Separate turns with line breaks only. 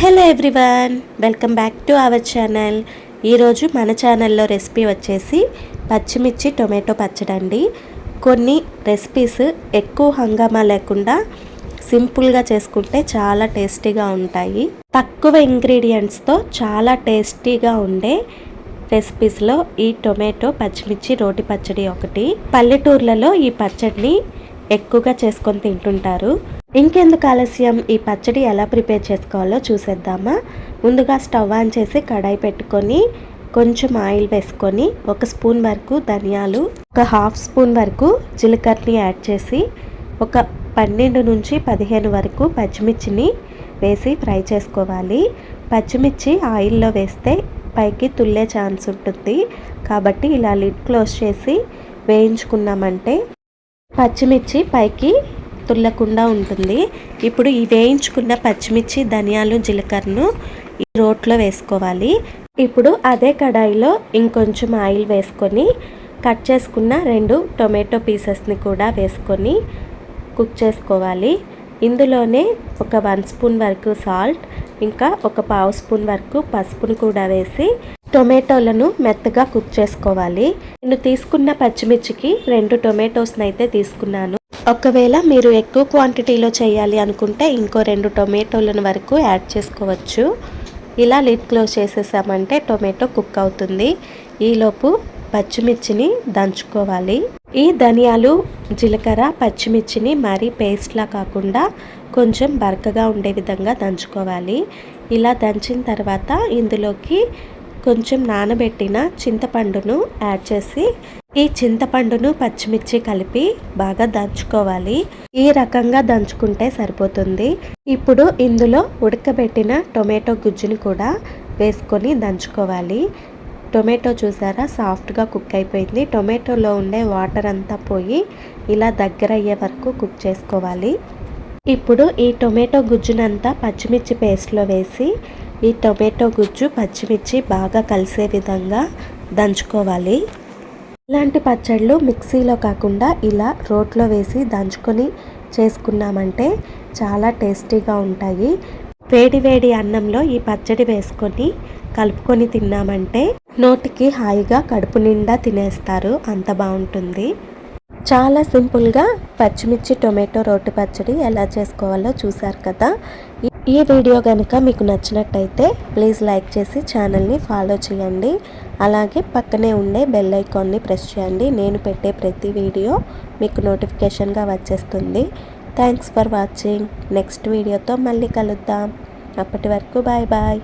Hello everyone welcome back to our channel. ఈరోజు మన ఛానల్లో రెసిపీ వచ్చేసి పచ్చిమిర్చి టొమాటో పచ్చడి అండి కొన్ని రెసిపీస్ ఎక్కువ హంగామా లేకుండా సింపుల్గా చేసుకుంటే చాలా టేస్టీగా ఉంటాయి. తక్కువ ఇంగ్రీడియంట్స్తో చాలా టేస్టీగా ఉండే రెసిపీస్లో ఈ టొమాటో పచ్చిమిర్చి రోటి పచ్చడి ఒకటి. పల్లెటూర్లలో ఈ పచ్చడిని ఎక్కువగా చేసుకొని తింటుంటారు. ఇంకెందుకు ఆలస్యం? ఈ పచ్చడి ఎలా ప్రిపేర్ చేసుకోవాలో చూసేద్దామా? ముందుగా స్టవ్ ఆన్ చేసి కడాయి పెట్టుకొని కొంచెం ఆయిల్ వేసుకొని ఒక స్పూన్ వరకు ధనియాలు ఒక హాఫ్ స్పూన్ వరకు జీలకర్రని యాడ్ చేసి ఒక పన్నెండు నుంచి పదిహేను వరకు పచ్చిమిర్చిని వేసి ఫ్రై చేసుకోవాలి. పచ్చిమిర్చి ఆయిల్లో వేస్తే పైకి తుల్లే ఛాన్స్ ఉంటుంది. కాబట్టి ఇలా లిడ్ క్లోజ్ చేసి వేయించుకున్నామంటే పచ్చిమిర్చి పైకి తుల్లకుండా ఉంటుంది. ఇప్పుడు ఈ వేయించుకున్న పచ్చిమిర్చి ధనియాలు జీలకర్రను ఈ రోట్లో వేసుకోవాలి. ఇప్పుడు అదే కడాయిలో ఇంకొంచెం ఆయిల్ వేసుకొని కట్ చేసుకున్న రెండు టొమాటో పీసెస్ని కూడా వేసుకొని కుక్ చేసుకోవాలి. ఇందులోనే ఒక వన్ స్పూన్ వరకు సాల్ట్ ఇంకా ఒక పావు స్పూన్ వరకు పసుపును కూడా వేసి టొమాటోలను మెత్తగా కుక్ చేసుకోవాలి. నేను తీసుకున్న పచ్చిమిర్చికి రెండు టొమాటోస్ని అయితే తీసుకున్నాను. ఒకవేళ మీరు ఎక్కువ క్వాంటిటీలో చేయాలి అనుకుంటే ఇంకో రెండు టొమాటోలను వరకు యాడ్ చేసుకోవచ్చు. ఇలా లిడ్ క్లోజ్ చేసేసామంటే టొమాటో కుక్ అవుతుంది. ఈలోపు పచ్చిమిర్చిని దంచుకోవాలి. ఈ ధనియాలు జీలకర్ర పచ్చిమిర్చిని మరీ పేస్ట్లా కాకుండా కొంచెం బరకగా ఉండే విధంగా దంచుకోవాలి. ఇలా దంచిన తర్వాత ఇందులోకి కొంచెం నానబెట్టిన చింతపండును యాడ్ చేసి ఈ చింతపండును పచ్చిమిర్చి కలిపి బాగా దంచుకోవాలి. ఈ రకంగా దంచుకుంటే సరిపోతుంది. ఇప్పుడు ఇందులో ఉడకబెట్టిన టొమాటో గుజ్జుని కూడా వేసుకొని దంచుకోవాలి. టొమాటో చూసారా? సాఫ్ట్గా కుక్ అయిపోయింది. టొమాటోలో ఉండే వాటర్ అంతా పోయి ఇలా దగ్గర అయ్యే వరకు కుక్ చేసుకోవాలి. ఇప్పుడు ఈ టొమాటో గుజ్జునంతా పచ్చిమిర్చి పేస్ట్లో వేసి ఈ టొమాటో గుజ్జు పచ్చిమిర్చి బాగా కలిసే విధంగా దంచుకోవాలి. ఇలాంటి పచ్చళ్ళు మిక్సీలో కాకుండా ఇలా రోట్లో వేసి దంచుకొని చేసుకున్నామంటే చాలా టేస్టీగా ఉంటాయి. వేడి వేడి అన్నంలో ఈ పచ్చడి వేసుకొని కలుపుకొని తిన్నామంటే నోటికి హాయిగా కడుపు నిండా తినేస్తారు. అంత బాగుంటుంది. చాలా సింపుల్గా పచ్చిమిర్చి టొమాటో రోటి పచ్చడి ఎలా చేసుకోవాలో చూసారు కదా. ఈ వీడియో కనుక మీకు నచ్చినట్టయితే ప్లీజ్ లైక్ చేసి ఛానల్ని ఫాలో చేయండి. అలాగే పక్కనే ఉండే బెల్ ఐకాన్ని ప్రెస్ చేయండి. నేను పెట్టే ప్రతి వీడియో మీకు నోటిఫికేషన్గా వచ్చేస్తుంది. Thanks for watching. నెక్స్ట్ వీడియోతో మళ్ళీ కలుద్దాం. అప్పటి వరకు బాయ్ బాయ్.